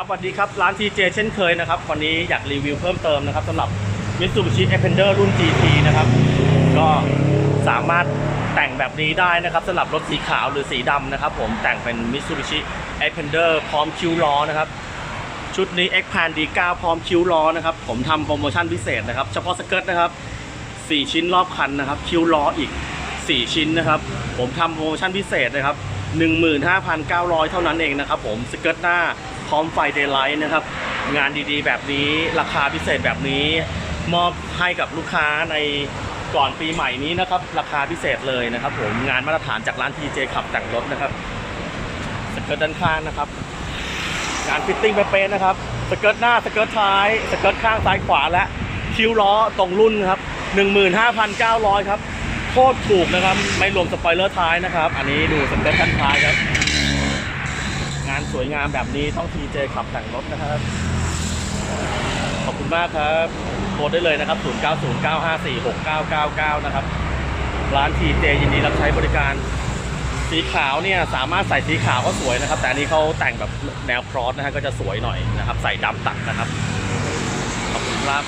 ครับสวัสดีครับ ร้านทีเช่นเคยนะครับ วันนี้อยากรีวิวเพิ่มเติมนะครับสำหรับ Mitsubishi Xpander รุ่น GT นะครับ ก็สามารถแต่งแบบนี้ได้นะครับสำหรับรถสีขาวหรือสีดำนะครับ ผมแต่งเป็น Mitsubishi Xpander พร้อมคิวล้อนะครับ ชุดนี้ X p a n D9 พร้อมคิวล้อนะครับ ผมทำโปรโมชั่นพิเศษนะครับ เฉพาะสเกิร์ตนะครับ 4 ชิ้นรอบคันนะครับ คิวล้ออีก 4 ชิ้นนะครับ ผมทำโปรโมชั่นพิเศษนะครับ 15,900 เท่านั้นเองนะครับ ผมสเกิร์ตหน้า พร้อมไฟเดย์ไลท์นะครับ งานดีๆ แบบนี้ราคาพิเศษแบบนี้ มอบให้กับลูกค้าในก่อนปีใหม่นี้นะครับ ราคาพิเศษเลยนะครับ ผมงานมาตรฐานจากร้าน TJ ขับแต่งรถนะครับสเกิร์ตด้านข้างนะครับ งานฟิตติ้งเป๊ะๆนะครับสเกิร์ตหน้าสเกิร์ตท้ายสเกิร์ตข้างซ้ายขวาและคิ้วล้อตรงรุ่นครับ15,900ครับโคตรถูกนะครับ ไม่รวมสปอยเลอร์ท้ายนะครับ อันนี้ดูสเกิร์ตด้านท้ายครับานสวยงามแบบนี้ต้องทีเจขับแต่งรถนะครับ ขอบคุณมากครับโทรได้เลยนะครับ 0909546999 นะครับ ร้านทีเจยินดีรับใช้บริการ สีขาวเนี่ยสามารถใส่สีขาวก็สวยนะครับ แต่อันนี้เขาแต่งแบบแนวครอสนะฮะก็จะสวยหน่อยนะครับ ใส่ดำตัดนะครับ ขอบคุณครับ